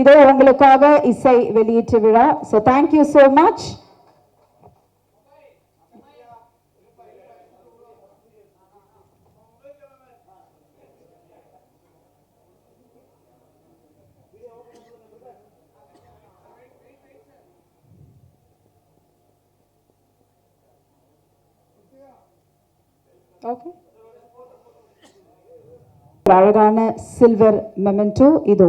இதோ உங்களுக்காக இசை வெளியீட்டு விழா. So thank you so much okay அழகான சில்வர் மெமெண்டோ இதோ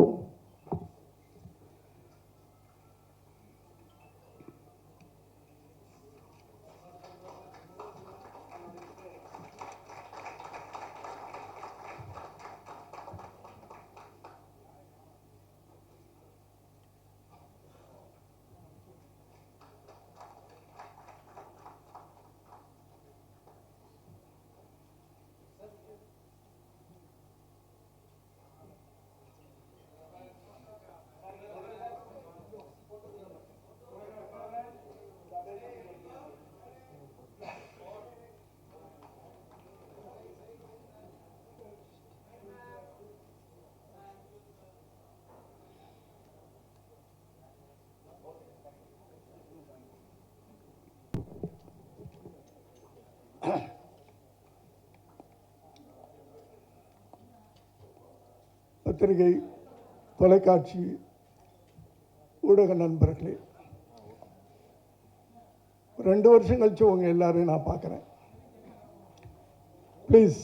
பத்திரிகை தொலைக்காட்சி ஊடக நண்பர்களே ரெண்டு வருஷம் கழிச்சு உங்க எல்லாரையும் நான் பார்க்குறேன். ப்ளீஸ்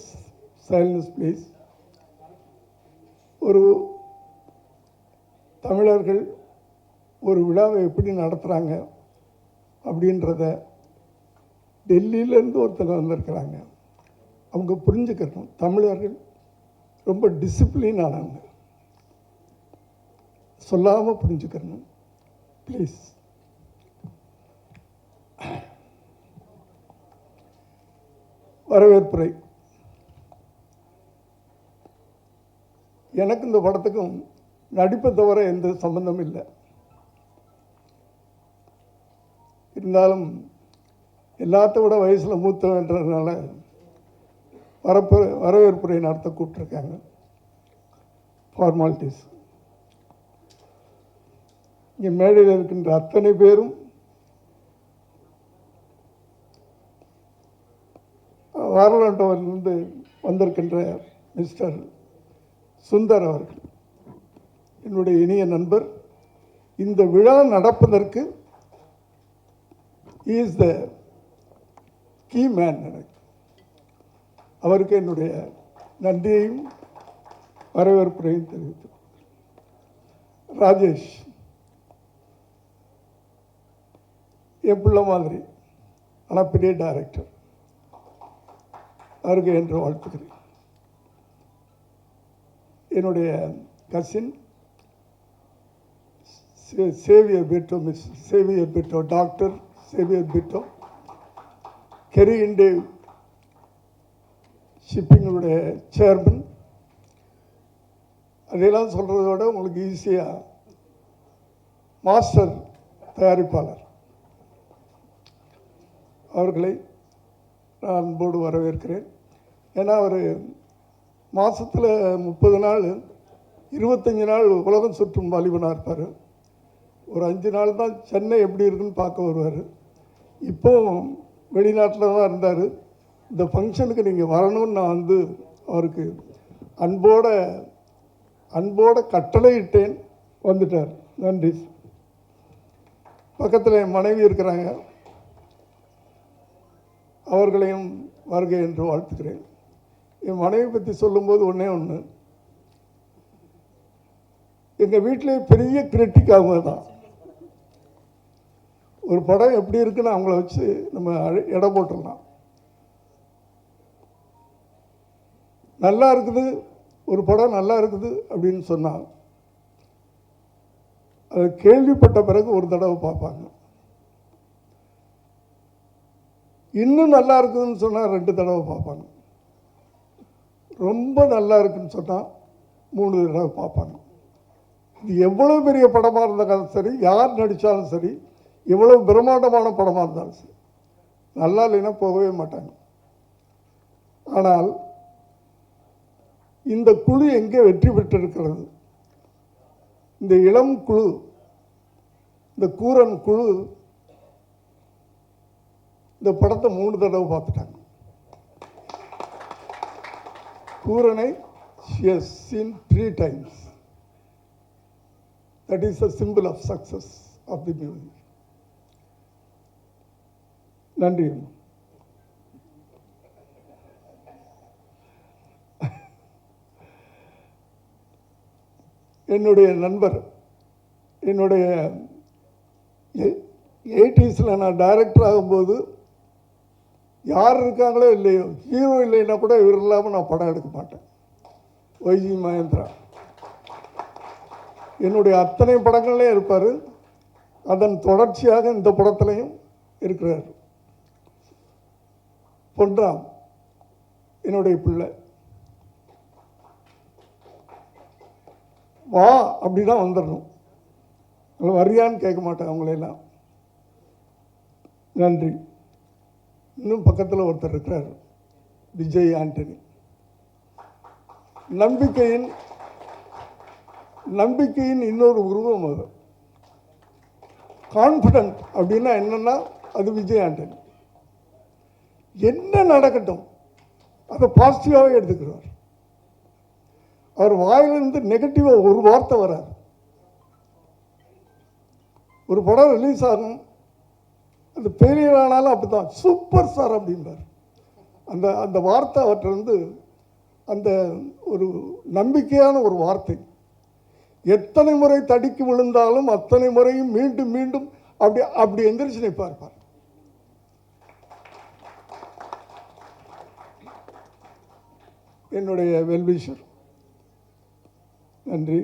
சைலன்ஸ் ப்ளீஸ் ஒரு தமிழர்கள் ஒரு விழாவை எப்படி நடத்துகிறாங்க அப்படின்றத டெல்லியிலேருந்து ஒருத்தங்க வந்திருக்கிறாங்க. அவங்க புரிஞ்சுக்கணும். தமிழர்கள் ரொம்ப டிசிப்ளின் ஆனவங்க. சொல்லாமல் புரிஞ்சுக்கணும். ப்ளீஸ் வரவேற்புரை. எனக்கு இந்த படத்துக்கும் நடிப்பை தவிர எந்த சம்பந்தமும் இல்லை. இருந்தாலும் எல்லாத்த விட வயசில் மூத்தவன்றதுனால வரப்பு வரவேற்புரை நடத்த கூப்பிட்ருக்காங்க ஃபார்மாலிட்டிஸ் இங்கே மேடையில் இருக்கின்ற அத்தனை பேரும் வாரலாண்டவரிலிருந்து வந்திருக்கின்ற மிஸ்டர் சுந்தர் அவர்கள் என்னுடைய இனிய நண்பர். இந்த விழா நடப்பதற்கு இஸ் த கீ மேன் எனக்கு. அவருக்கு என்னுடைய நன்றியையும் வரவேற்புரையும் தெரிவித்துக் ராஜேஷ் என் பிள்ளை மாதிரி ஆனால் பெரிய டைரக்டர் அவருக்கு என்று வாழ்த்துக்கிறேன் என்னுடைய cousin Xavier Britto miss Xavier Britto doctor Xavier Britto Kerry இண்டே ஷிப்பிங்களுடைய சேர்மன் அதையெல்லாம் சொல்கிறத விட உங்களுக்கு ஈஸியாக மாஸ்டர் தயாரிப்பாளர். அவர்களை நான் அன்போடு வரவேற்கிறேன். ஏன்னா அவர் மாதத்தில் முப்பது நாள் இருபத்தஞ்சி நாள் உலகம் சுற்றும் வாலிபனாக இருப்பார். ஒரு அஞ்சு நாள் தான் சென்னை எப்படி இருக்குன்னு பார்க்க வருவார். இப்போ வெளிநாட்டில் தான் இருந்தார். இந்த ஃபங்க்ஷனுக்கு நீங்கள் வரணும்னு நான் வந்து அவருக்கு அன்போட அன்போட கட்டளையிட்டேன். வந்துட்டார். நன்றி. பக்கத்தில் என் மனைவி இருக்கிறாங்க. அவர்களையும் வருக என்று வாழ்த்துக்கிறேன். என் மனைவி பற்றி சொல்லும்போது ஒன்றே ஒன்று எங்கள் வீட்டிலே பெரிய கிரிட்டிக் அவங்க தான் ஒரு படம் எப்படி இருக்குன்னு அவங்கள வச்சு நம்ம அழ- எடை போட்டுடலாம். நல்லா இருக்குது ஒரு படம் நல்லா இருக்குது அப்படின்னு சொன்னால் அது கேள்விப்பட்ட பிறகு ஒரு தடவை பார்ப்பாங்க. இன்னும் நல்லா இருக்குதுன்னு சொன்னால் ரெண்டு தடவை பார்ப்பாங்க. ரொம்ப நல்லா இருக்குன்னு சொன்னால் மூணு தடவை பார்ப்பாங்க. இது எவ்வளோ பெரிய படமாக இருந்தாலும் சரி யார் நடித்தாலும் சரி எவ்வளோ பிரம்மாண்டமான படமாக இருந்தாலும் சரி நல்லா இல்லைன்னா போகவே மாட்டாங்க. ஆனால் இந்த குழு எங்கே வெற்றி பெற்றிருக்கிறது? இந்த இளம் குழு இந்த கூரன் குழு இந்த படத்தை மூணு தடவை பார்த்துட்டாங்க. கூரனை seen three times that is a simple of success of the music நன்றி என்னுடைய நண்பர் என்னுடைய எயிட்டிஸில் நான் டைரக்டர் ஆகும்போது யார் இருக்காங்களோ இல்லையோ ஹீரோ இல்லைன்னா கூட இவர் இல்லாமல் நான் படம் எடுக்க மாட்டேன். ஒய்ஜி மகேந்திரா என்னுடைய அத்தனை படங்கள்லேயும் இருப்பார். அதன் தொடர்ச்சியாக இந்த படத்துலையும் இருக்கிறார். பொன்றாம் என்னுடைய பிள்ளை. வா அப்படின்னா வந்துடணும் வரியான்னு கேட்க மாட்டேன் அவங்களையெல்லாம் நன்றி. இன்னும் பக்கத்தில் ஒருத்தர் இருக்கிறார். விஜய் ஆண்டனி. நம்பிக்கையின் நம்பிக்கையின் இன்னொரு உருவம் அது. கான்ஃபிடென்ட் அப்படின்னா என்னென்னா அது விஜய் ஆண்டனி. என்ன நடக்கட்டும் அதை பாசிட்டிவாகவே எடுத்துக்கிறார் அவர் வாயிலிருந்து நெகட்டிவாக ஒரு வார்த்தை வராது. ஒரு படம் ரிலீஸ் ஆகும் அது ஃபெயிலியர் ஆனாலும் அப்படி தான் சூப்பர் ஸ்டார் அப்படின்றார். அந்த அந்த வார்த்தை அவற்றிலிருந்து அந்த ஒரு நம்பிக்கையான ஒரு வார்த்தை. எத்தனை முறை தடிக்கு விழுந்தாலும் அத்தனை முறையும் மீண்டும் மீண்டும் அப்படி அப்படி எந்திரிச்சு நிற்பார் பார். என்னுடைய வெல்விஷர் நன்றி.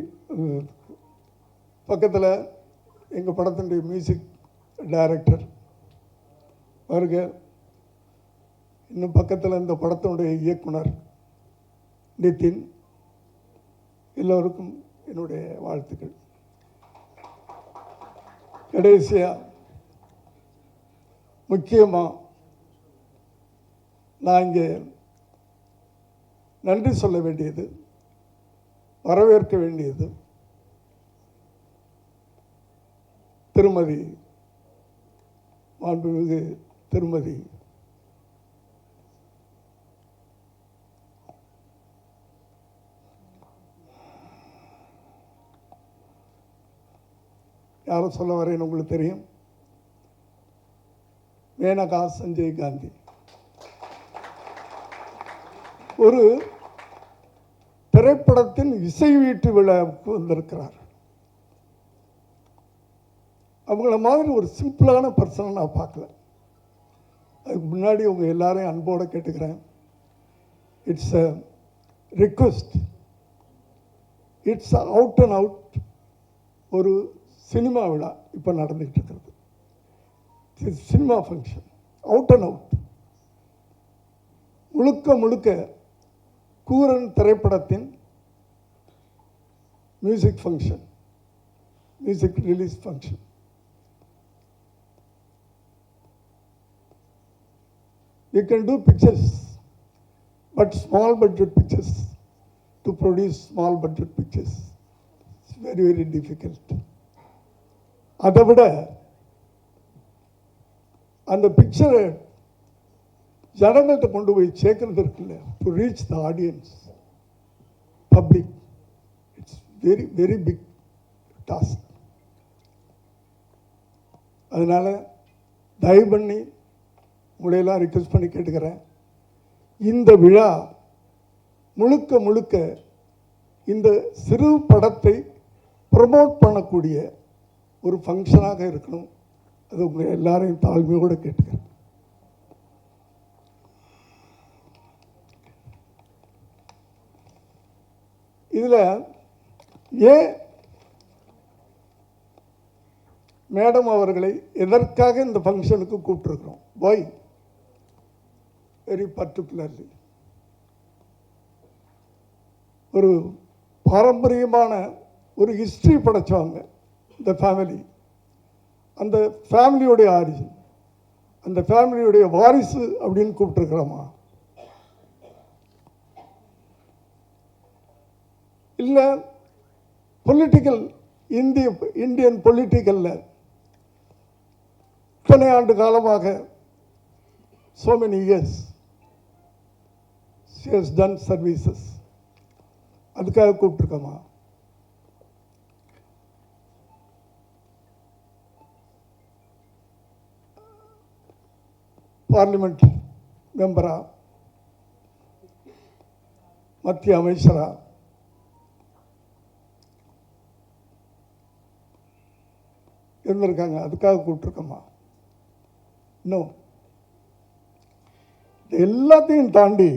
பக்கத்தில் எங்கள் படத்தினுடைய மியூசிக் டைரக்டர் வருக. இன்னும் பக்கத்தில் இந்த படத்தினுடைய இயக்குனர் நிதின் எல்லோருக்கும் என்னுடைய வாழ்த்துக்கள். கடைசியாக முக்கியமாக நான் இங்கே நன்றி சொல்ல வேண்டியது வரவேற்க வேண்டியது. திருமதி மாண்புமிகு திருமதி யாரை சொல்ல வரேன்னு உங்களுக்கு தெரியும். மேனகா சஞ்சய் காந்தி. ஒரு திரைப்படத்தின் இசை வீட்டு விழாவுக்கு வந்திருக்கிறார். அவங்கள மாதிரி ஒரு சிம்பிளான பர்சனை நான் பார்க்கல. அதுக்கு முன்னாடி உங்கள் எல்லாரையும் அன்போடு கேட்டுக்கிறேன். It's a request it's out and out ஒரு சினிமா விழா இப்போ நடந்துகிட்டு இருக்கிறது. Cinema function out and out முழுக்க முழுக்க கூரன் திரைப்படத்தின் Music function music release function We can do pictures, but small budget pictures to produce small budget pictures. It's very, very difficult. அதை விட அந்த பிக்சரை ஜனங்கள்கிட்ட கொண்டு போய் சேர்க்கறது இருக்குல்ல to reach the audience public it's Very very big task அதனால் தயவு பண்ணி உங்களையெல்லாம் ரிக்வெஸ்ட் பண்ணி கேட்டுக்கிறேன். இந்த விழா முழுக்க முழுக்க இந்த சிறு படத்தை ப்ரமோட் பண்ணக்கூடிய ஒரு ஃபங்க்ஷனாக இருக்கணும். அது உங்கள் எல்லாரையும் தாழ்மையோடு கேட்டுக்கிறேன். இதில் ஏன் மேடம் அவர்களை எதற்காக இந்த ஃபங்க்ஷனுக்கு கூப்பிட்ருக்குறோம் ஒய் வெரி பர்டிகுலர்லி ஒரு பாரம்பரியமான ஒரு ஹிஸ்ட்ரி படைச்சவங்க இந்த ஃபேமிலி அந்த ஃபேமிலியோடைய ஆரிஜின் அந்த ஃபேமிலியுடைய வாரிசு அப்படின்னு கூப்பிட்டுருக்குறோமா? இல்லை பொலிட்டிக்கல் இந்திய இந்தியன் பொலிட்டிக்கலில் இத்தனை ஆண்டு காலமாக so many years she has done services. அதுக்காக கூப்பிட்டுருக்கோமா? பார்லிமெண்ட் மெம்பரா மத்திய அமைச்சரா இருந்திருக்காங்க. அதுக்காக கூப்பிட்ருக்கோமா இன்னும் இது எல்லாத்தையும் தாண்டி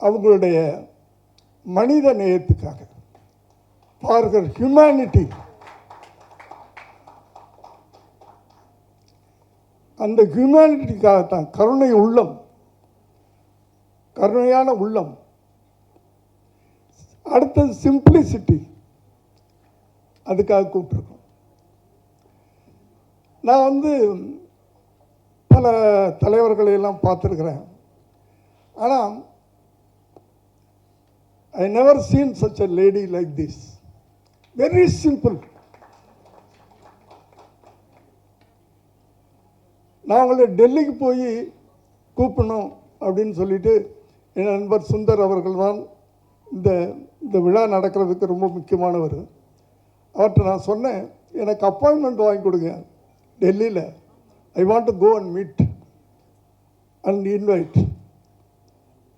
அவங்களுடைய மனித நேயத்துக்காக ஃபார் ஹியூமனிட்டி அந்த ஹியூமனிட்டிக்காகத்தான் கருணை உள்ளம் கருணையான உள்ளம் அடுத்தது சிம்பிளிசிட்டி அதுக்காக கூப்பிட்ருக்கோம் நான் வந்து பல தலைவர்களையெல்லாம் பார்த்துருக்குறேன். ஆனால் I never seen such a lady like this very simple நான் அவங்களை டெல்லிக்கு போய் கூப்பிடணும் அப்படின்னு சொல்லிட்டு என் நண்பர் சுந்தர் அவர்கள் தான் இந்த இந்த விழா நடக்கிறதுக்கு ரொம்ப முக்கியமானவர். அவர்கிட்ட நான் சொன்னேன் எனக்கு அப்பாயின்மெண்ட் வாங்கி கொடுங்க. டெல்லியில் I want to go and meet and invite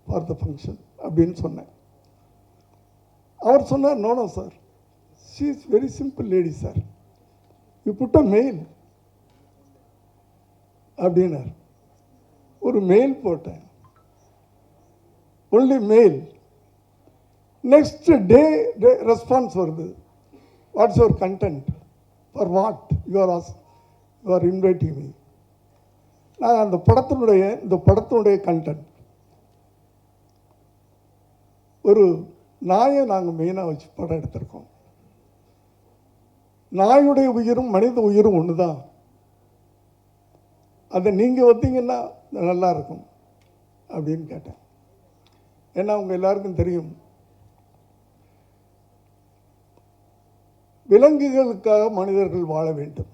for the function அப்படின்னு சொன்னேன். அவர் சொன்னார் no no sir she is very simple lady sir you put a mail அப்படின்னார். ஒரு மெயில் போட்டேன். Only mail next day day response வருது. What's your content for what you are as your are inviting me நான் அந்த படத்தினுடைய இந்த படத்தினுடைய content ஒரு நாயை நாங்கள் மெயினாக வச்சு படம் எடுத்திருக்கோம். நாயுடைய உயிரும் மனித உயிரும் ஒன்று தான் அதை நீங்கள் வந்தீங்கன்னா நல்லா இருக்கும் அப்படின்னு கேட்டேன். ஏன்னா அவங்க எல்லாருக்கும் தெரியும் விலங்குகளுக்காக மனிதர்கள் வாழ வேண்டும்.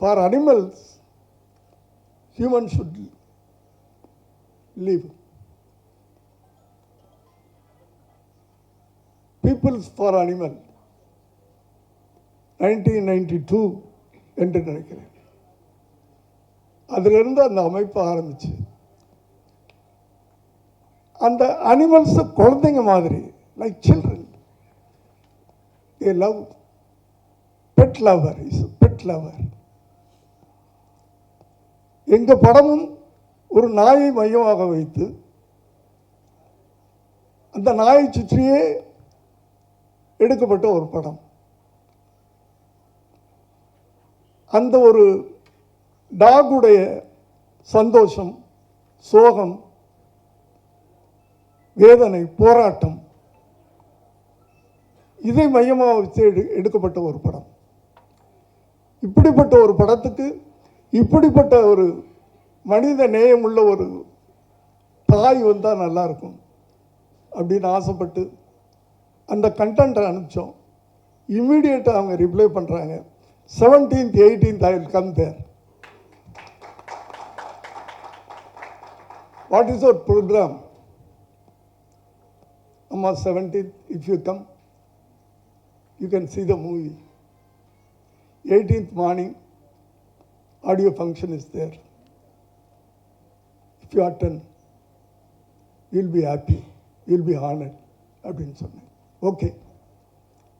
For animals human should live peoples for animal nineteen ninety two என்று நினைக்கிறேன். அதிலிருந்து அந்த அமைப்பு ஆரம்பிச்சு அந்த அனிமல்ஸ் குழந்தைங்க மாதிரி like children a love pet lover is pet lover எங்க படமும் ஒரு நாயை மையமாக வைத்து அந்த நாயை சுற்றியே எடுக்கப்பட்ட ஒரு படம். அந்த ஒரு டாகுடைய சந்தோஷம் சோகம் வேதனை போராட்டம் இதை மையமாக வச்சு எடு எடுக்கப்பட்ட ஒரு படம். இப்படிப்பட்ட ஒரு படத்துக்கு இப்படிப்பட்ட ஒரு மனித நேயமுள்ள ஒரு தாய் வந்தால் நல்லா இருக்கும் அப்படின்னு ஆசைப்பட்டு அந்த கண்டென்ட்டை அனுப்பிச்சோம். இம்மீடியட்டாக அவங்க ரிப்ளை பண்ணுறாங்க seventeenth eighteenth I will come there what is our program அம்மா seventeenth if you come you can see the movie eighteenth morning audio function is there if you attend you'll be happy you'll be honoured அப்படின்னு சொன்னேன். Okay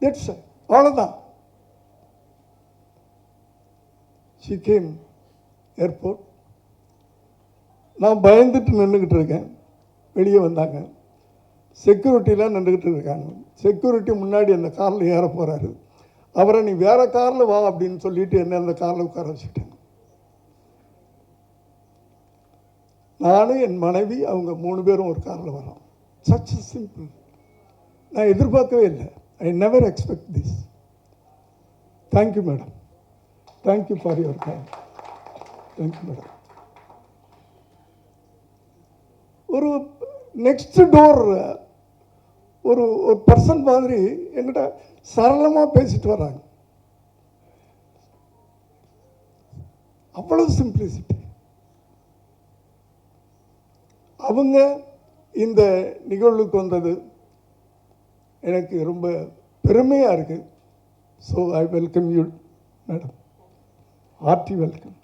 that's அவ்வளோதான் Sikkim game airport நான் பயந்துட்டு நின்றுக்கிட்டு இருக்கேன். வெளியே வந்தாங்க. செக்யூரிட்டிலாம் நின்றுக்கிட்டு இருக்காங்க. செக்யூரிட்டி முன்னாடி அந்த காரில் ஏற போகிறாரு அவரை நீ வேறு காரில் வா அப்படின்னு சொல்லிட்டு என்ன அந்த காரில் உட்கார வச்சுட்டேன். நானும் என் மனைவி அவங்க மூணு பேரும் ஒரு காரில் வரோம். சச் சிம்பிள் நான் எதிர்பார்க்கவே இல்லை. I never expect this thank you madam thank you for your time thank you madam ஒரு நெக்ஸ்ட் டோர் ஒரு ஒரு பர்சன் மாதிரி என்கிட்ட சரளமாக பேசிட்டு வர்றாங்க. அவ்வளவு சிம்பிளிசிட்டி அவங்க இந்த நிகழ்வுக்கு வந்தது எனக்கு ரொம்ப பெருமையாக இருக்குது so I welcome you madam RT welcome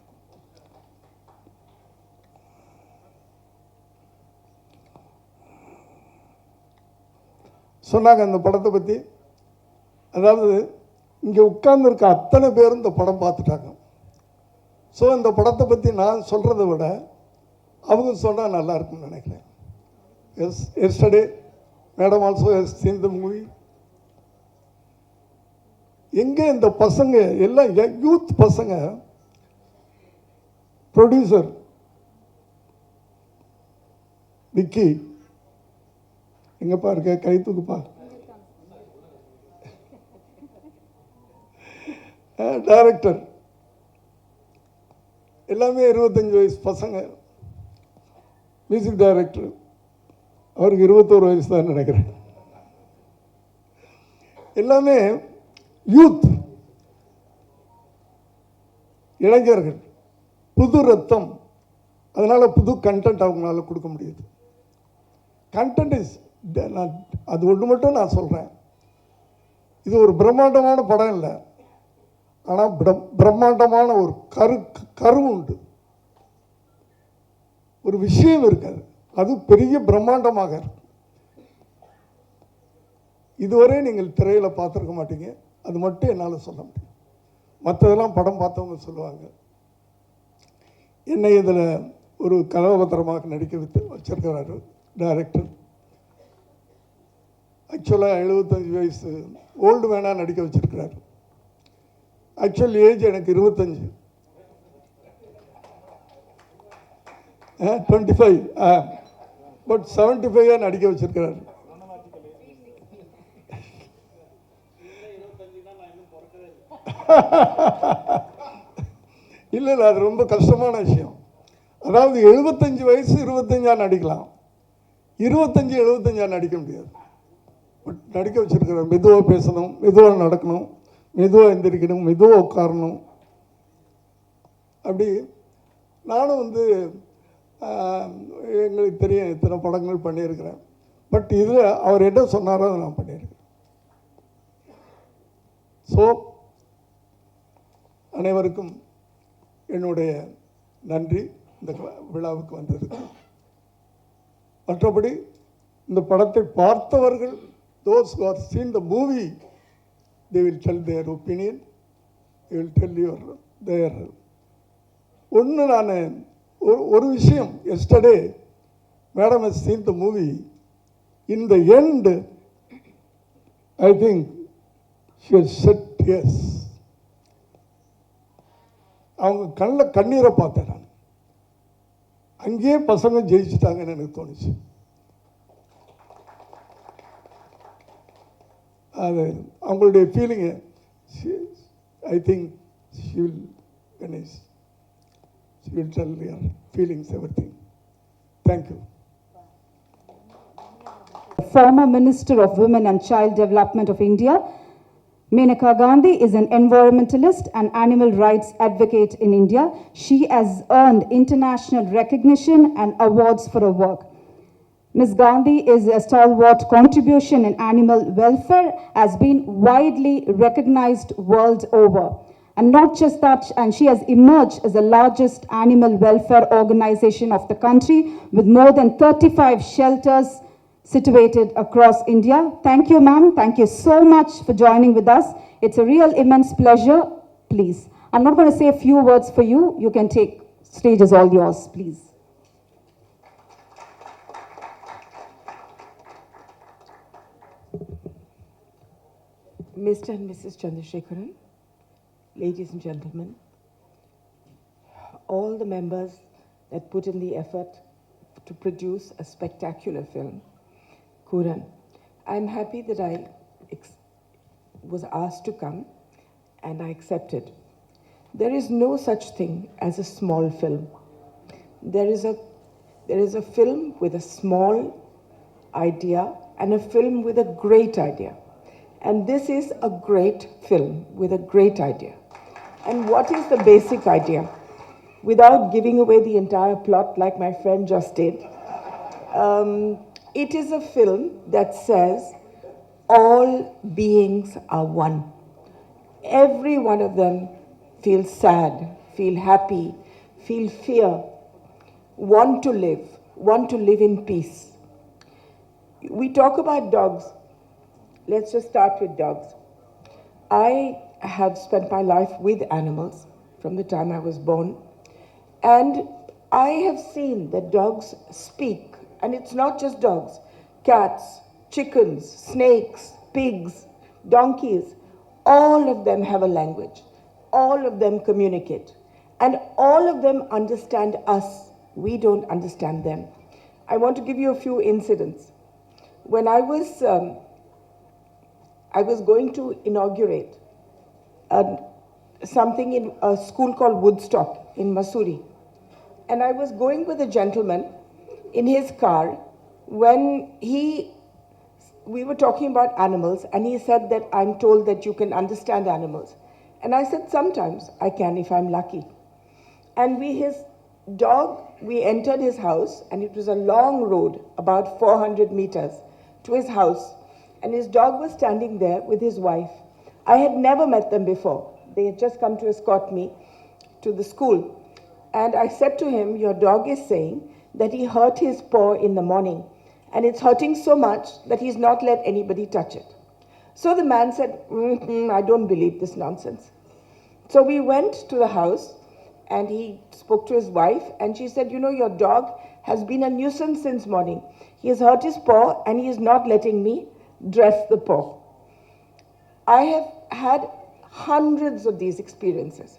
சொன்னாங்க அந்த படத்தை பற்றி அதாவது இங்கே உட்கார்ந்துருக்க அத்தனை பேரும் இந்த படம் பார்த்துட்டாங்க. ஸோ இந்த படத்தை பற்றி நான் சொல்கிறத விட அவங்க சொன்னால் நல்லாயிருக்கும்னு நினைக்கிறேன். Yesterday madam also has seen the movie எங்கே இந்த பசங்க எல்லாம் யூத் பசங்க ப்ரொடியூசர் விக்கி எங்கப்பா இருக்க? கை தூக்குப்பா. டைரக்டர் எல்லாமே இருபத்தஞ்சி வயசு பசங்க. மியூசிக் டைரக்டர் அவருக்கு இருபத்தோரு வயசு தான் நினைக்கிறேன். எல்லாமே யூத் இளைஞர்கள். புது ரத்தம். அதனால புது கண்டென்ட் அவங்களால கொடுக்க முடியுது. கண்டென்ட் இஸ் நான் அது ஒன்று மட்டும் நான் சொல்கிறேன் இது ஒரு பிரம்மாண்டமான படம் இல்லை. ஆனால் பிரம் பிரம்மாண்டமான ஒரு கரு கரு உண்டு. ஒரு விஷயம் இருக்காது. அது பெரிய பிரம்மாண்டமாக இருக்கும் இதுவரை நீங்கள் திரையில் பார்த்துருக்க மாட்டீங்க. அது மட்டும் என்னால் சொல்ல முடியும். மற்றதெல்லாம் படம் பார்த்தவங்க சொல்லுவாங்க. என்னை இதில் ஒரு கதாபாத்திரமாக நடிக்க வைத்து வச்சிருக்கிறாரு டைரக்டர் ஆக்சுவலாக எழுபத்தஞ்சு வயசு ஓல்டு மேனாக நடிக்க வச்சுருக்கிறார். ஆக்சுவல் ஏஜ் எனக்கு இருபத்தஞ்சு. Twenty five ah but seventy ஃபைவாக நடிக்க வச்சுருக்கிறார். இல்லை இல்லை அது ரொம்ப கஷ்டமான விஷயம். அதாவது எழுபத்தஞ்சு வயசு இருபத்தஞ்சா நடிக்கலாம். இருபத்தஞ்சி எழுபத்தஞ்சா நடிக்க முடியாது. நடிக்க வச்சுருக்கிறேன் மெதுவாக பேசணும் மெதுவாக நடக்கணும் மெதுவாக எந்திரிக்கணும் மெதுவாக உட்காரணும். அப்படி நானும் வந்து எங்களுக்கு தெரியும் இத்தனை படங்கள் பண்ணியிருக்கிறேன். பட் இதில் அவர் என்ன சொன்னாரோ அதை நான் பண்ணியிருக்கேன் ஸோ அனைவருக்கும் என்னுடைய நன்றி. இந்த விழாவுக்கு வந்ததுக்கு மற்றபடி இந்த படத்தை பார்த்தவர்கள் those who have seen the movie, they will tell their opinion, they will tell your their. ஒன்று நான் ஒரு ஒரு விஷயம் yesterday madam has seen the movie in the end I think she said yes அவங்க கண்ணில் கண்ணீரை பார்த்தேன் நான் அங்கேயே பசங்க ஜெயிச்சிட்டாங்கன்னு எனக்கு தோணுச்சு அது அவங்களுடைய feeling I think she will Ganesh she will tell their feelings everything thank you former Minister of Women and Child Development of India, Menaka Gandhi is an environmentalist and animal rights advocate in India. She has earned international recognition and awards for her work. Ms. Gandhi is a stalwart contribution in animal welfare has been widely recognized world over. And not just that, and she has emerged as the largest animal welfare organization of the country with more than 35 shelters situated across India. Thank you, ma'am. Thank you so much for joining with us. It's a real immense pleasure. Please. I'm not going to say a few words for you. You can take, stage is all yours, please. Mr. and Mrs. Chandrasekharan, ladies and gentlemen, all the members that put in the effort to produce a spectacular film, Kuran, I'm happy that I was asked to come and I accepted. There is no such thing as a small film. There is a, there is a film with a small idea and a film with a great idea. And this is a great film with a great idea. And what is the basic idea? Without giving away the entire plot, like my friend just did, um, it is a film that says all beings are one. Every one of them feels sad, feel happy, feel fear, want to live, want to live in peace. We talk about dogs. Let's just start with dogs. I have spent my life with animals from the time I was born, and I have seen that dogs speak, and it's not just dogs cats, chickens, snakes, pigs, donkeys, all of them have a language, all of them communicate, and all of them understand us. We don't understand them. I want to give you a few incidents. When I was um, I was going to inaugurate a, something in a school called Woodstock in Missouri. And I was going with a gentleman in his car when he, we were talking about animals, and he said that I'm told that you can understand animals. And I said, sometimes I can if I'm lucky. And we, his dog, we entered his house, and it was a long road, about 400 meters, to his house. And his dog was standing there with his wife. I had never met them before. They had just come to escort me to the school. And I said to him, Your dog is saying that he hurt his paw in the morning, and it's hurting so much that he's not let anybody touch it. So the man said, "Mhm, I don't believe this nonsense. So we went to the house and he spoke to his wife and she said, You know, your dog has been a nuisance since morning. He has hurt his paw and he is not letting me dress the poor. I have had hundreds of these experiences.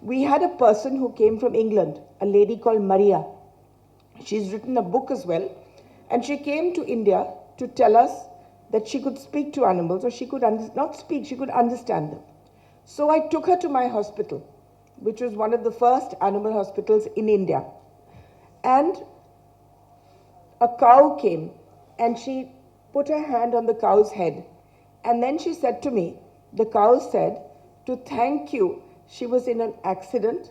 We had a person who came from England, a lady called Maria. She's written a book as well, and she came to India to tell us that she could speak to animals, or she could not speak, she could understand them. So I took her to my hospital, which was one of the first animal hospitals in India. And a cow came and she put her hand on the cow's head. And then she said to me, the cow said, to thank you, she was in an accident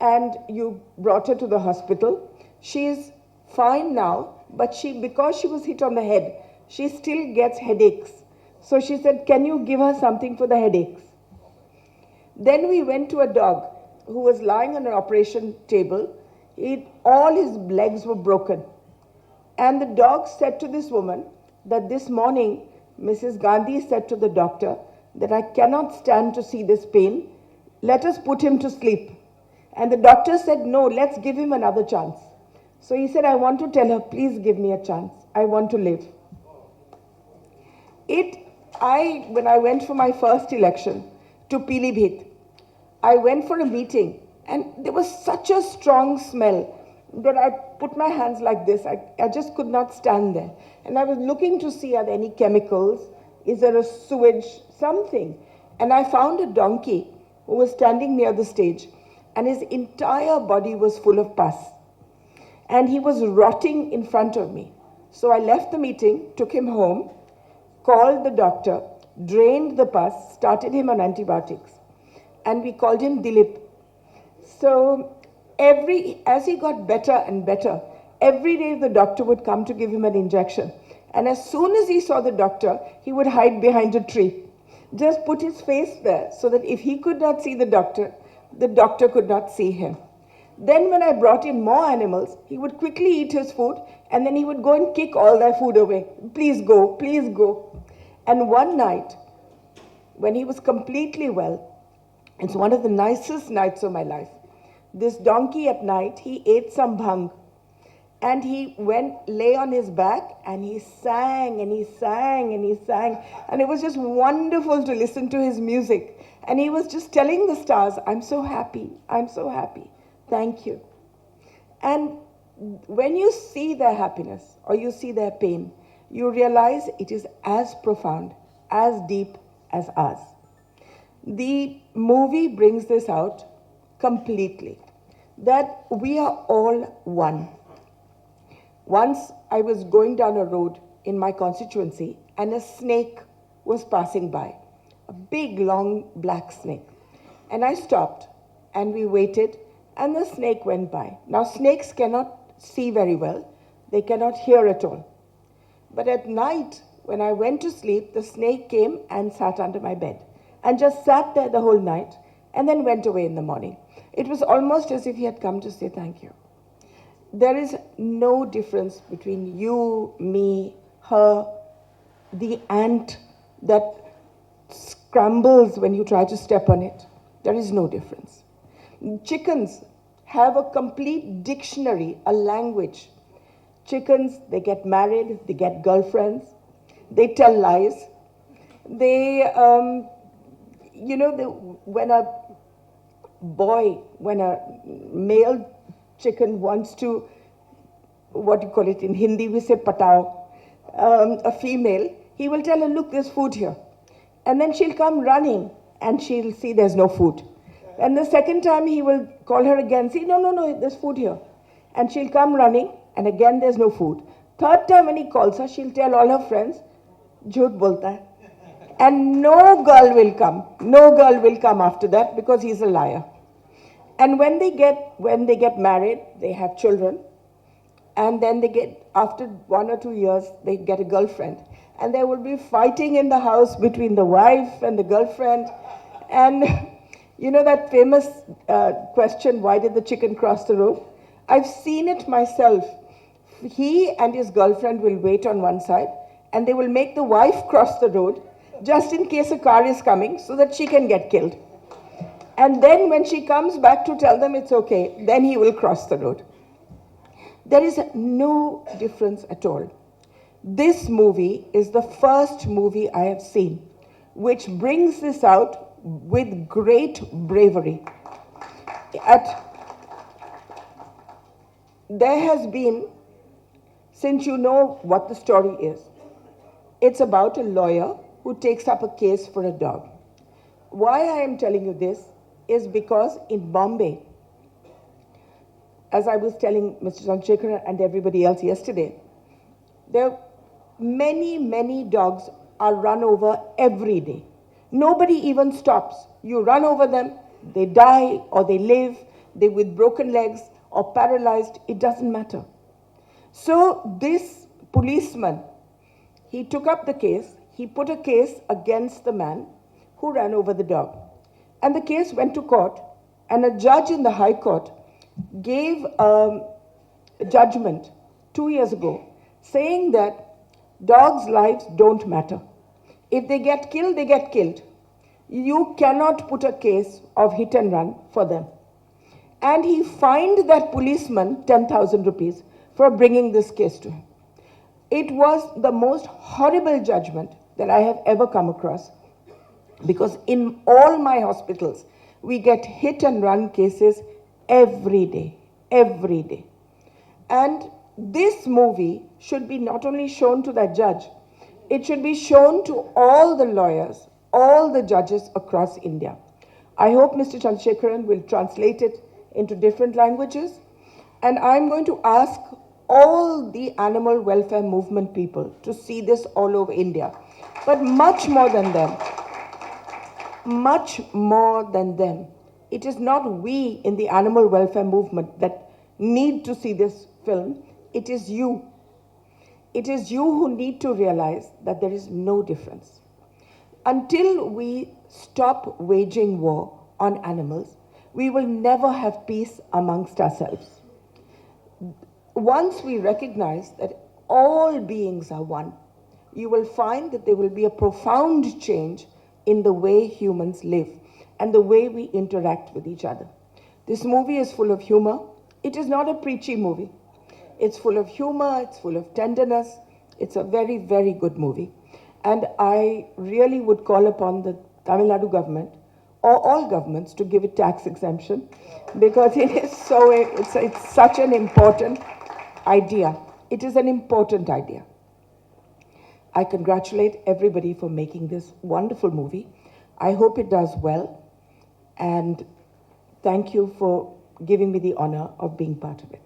and you brought her to the hospital. She is fine now, but she, because she was hit on the head, she still gets headaches. So she said, Can you give her something for the headaches? Then we went to a dog who was lying on an operation table. It, all his legs were broken. And the dog said to this woman that this morning Mrs. Gandhi said to the doctor that I cannot stand to see this pain. Let us put him to sleep. And the doctor said, No, let's give him another chance. So he said, I want to tell her, please give me a chance. I want to live. It, I, when I went for my first election to Pilibhit, I went for a meeting and there was such a strong smell that I put my hands like this. I, I just could not stand there. And I was looking to see are there any chemicals? Is there a sewage? Something. And I found a donkey who was standing near the stage and his entire body was full of pus. And he was rotting in front of me. So I left the meeting, took him home, called the doctor, drained the pus, started him on antibiotics, and we called him Dilip. So every as he got better and better, every day the doctor would come to give him an injection. And as soon as he saw the doctor, he would hide behind a tree. Just put his face there so that if he could not see the doctor, the doctor could not see him. Then, when I brought in more animals, he would quickly eat his food and then he would go and kick all their food away. Please go, please go. And one night, when he was completely well, it's one of the nicest nights of my life. This donkey at night, he ate some bhang. And he went lay on his back and he sang and he sang and he sang. And it was just wonderful to listen to his music. And he was just telling the stars i'm so happy i'm so happy thank you. And when you see their happiness or you see their pain you realize it is as profound as deep as ours. The movie brings this out completely that we are all one once I was going down a road in my constituency and a snake was passing by. A big, long, black snake. And I stopped and we waited and the snake went by. Now, snakes cannot see very well, they cannot hear at all. But at night, when I went to sleep, the snake came and sat under my bed and just sat there the whole night and then went away in the morning. It was almost as if he had come to say thank you. There is no difference between you, me, her, the ant that scrambles when you try to step on it. There is no difference. Chickens have a complete dictionary, a language. Chickens, they get married, they get girlfriends, they tell lies. They, um, you know, they, when a boy, when a male chicken wants to, what do you call it in Hindi, we say patao, um, a female, he will tell her, look, there's food here. And then she'll come running and she'll see there's no food. And the second time he will call her again, see, no, no, no, there's food here. And she'll come running and again there's no food. Third time when he calls her, she'll tell all her friends, jhoot bolta hai. And no girl will come. No girl will come after that because he's a liar. And when they get when they get married, they have children, and then they get after one or two years they get a girlfriend, and there will be fighting in the house between the wife and the girlfriend, and you know that famous uh, question, why did the chicken cross the road? I've seen it myself. He and his girlfriend will wait on one side, and they will make the wife cross the road just in case a car is coming so that she can get killed. And then when she comes back to tell them it's okay, then he will cross the road. There is no difference at all. This movie is the first movie I have seen which brings this out with great bravery. At, there has been, since you know what the story is, it's about a lawyer who takes up a case for a dog. Why I am telling you this is because in Bombay, as I was telling Mr. Chandrasekhar and everybody else yesterday, there many, many dogs are run over every day. Nobody even stops. You run over them, they die or they live, they with broken legs or paralyzed, it doesn't matter. So this policeman, he took up the case, he put a case against the man who ran over the dog. And the case went to court, and a judge in the High Court gave a judgment two years ago saying that dogs' lives don't matter. If they get killed, they get killed. You cannot put a case of hit and run for them. And he fined that policeman 10,000 rupees for bringing this case to him. It was the most horrible judgment that I have ever come across because in all my hospitals, we get hit and run cases every day, every day. And this movie should be not only shown to that judge, it should be shown to all the lawyers, all the judges across India. I hope Mr. Chandrasekharan will translate it into different languages. And I'm going to ask all the animal welfare movement people to see this all over India. But much more than them, much more than them. It is not we in the animal welfare movement that need to see this film, it is you. It is you who need to realize that there is no difference. Until we stop waging war on animals, we will never have peace amongst ourselves. Once we recognize that all beings are one, you will find that there will be a profound change in the way humans live and the way we interact with each other. This movie is full of humor. It is not a preachy movie. It's full of humor, it's full of tenderness. It's a very, very good movie. And I really would call upon the Tamil Nadu government or all governments to give it tax exemption because it is so, it's, it's such an important idea. It is an important idea. I congratulate everybody for making this wonderful movie. I hope it does well. And thank you for giving me the honor of being part of it.